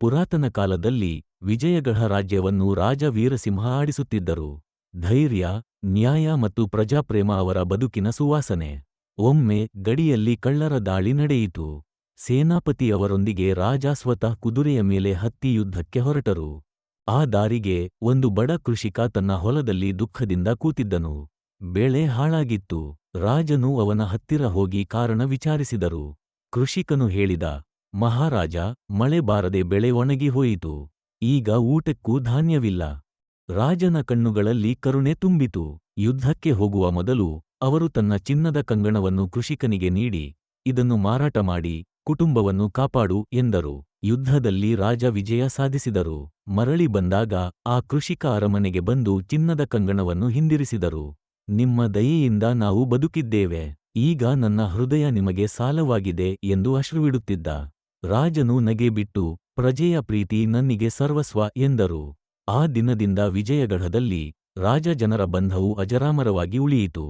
ಪುರಾತನ ಕಾಲದಲ್ಲಿ ವಿಜಯಗಢ ರಾಜ್ಯವನ್ನು ರಾಜ ವೀರಸಿಂಹ ಆಡಿಸುತ್ತಿದ್ದರು. ಧೈರ್ಯ, ನ್ಯಾಯ ಮತ್ತು ಪ್ರಜಾಪ್ರೇಮ ಅವರ ಬದುಕಿನ ಸುವಾಸನೆ. ಒಮ್ಮೆ ಗಡಿಯಲ್ಲಿ ಕಳ್ಳರ ದಾಳಿ ನಡೆಯಿತು. ಸೇನಾಪತಿಯವರೊಂದಿಗೆ ರಾಜ ಸ್ವತಃ ಕುದುರೆಯ ಮೇಲೆ ಹತ್ತಿ ಯುದ್ಧಕ್ಕೆ ಹೊರಟರು. ಆ ದಾರಿಗೆ ಒಂದು ಬಡ ಕೃಷಿಕ ತನ್ನ ಹೊಲದಲ್ಲಿ ದುಃಖದಿಂದ ಕೂತಿದ್ದನು. ಬೆಳೆ ಹಾಳಾಗಿತ್ತು. ರಾಜನು ಅವನ ಹತ್ತಿರ ಹೋಗಿ ಕಾರಣ ವಿಚಾರಿಸಿದರು. ಕೃಷಿಕನು ಹೇಳಿದ ಮಹಾರಾಜ, ಮಳೆ ಬಾರದೆ ಬೆಳೆ ಒಣಗಿ ಹೋಯಿತು. ಈಗ ಊಟಕ್ಕೂ ಧಾನ್ಯವಿಲ್ಲ. ರಾಜನ ಕಣ್ಣುಗಳಲ್ಲಿ ಕರುಣೆ ತುಂಬಿತು. ಯುದ್ಧಕ್ಕೆ ಹೋಗುವ ಮೊದಲು ಅವರು ತನ್ನ ಚಿನ್ನದ ಕಂಗಣವನ್ನು ಕೃಷಿಕನಿಗೆ ನೀಡಿ, ಇದನ್ನು ಮಾರಾಟ ಮಾಡಿ, ಕುಟುಂಬವನ್ನು ಕಾಪಾಡು ಎಂದರು. ಯುದ್ಧದಲ್ಲಿ ರಾಜ ವಿಜಯ ಸಾಧಿಸಿದರು. ಮರಳಿ ಬಂದಾಗ ಆ ಕೃಷಿಕ ಅರಮನೆಗೆ ಬಂದು ಚಿನ್ನದ ಕಂಗಣವನ್ನು ಹಿಂದಿರಿಸಿದರು. ನಿಮ್ಮ ದಯೆಯಿಂದ ನಾವು ಬದುಕಿದ್ದೇವೆ. ಈಗ ನನ್ನ ಹೃದಯ ನಿಮಗೆ ಸಾಲವಾಗಿದೆ ಎಂದು ಅಶ್ರುವಿಡುತ್ತಿದ್ದ. ರಾಜನು ನಗೆ ಬಿಟ್ಟು, ಪ್ರಜೆಯ ಪ್ರೀತಿ ನನ್ನಿಗೆ ಸರ್ವಸ್ವ ಎಂದರು. ಆ ದಿನದಿಂದ ವಿಜಯಗಢದಲ್ಲಿ ರಾಜ ಜನರ ಬಂಧವು ಅಜರಾಮರವಾಗಿ ಉಳಿಯಿತು.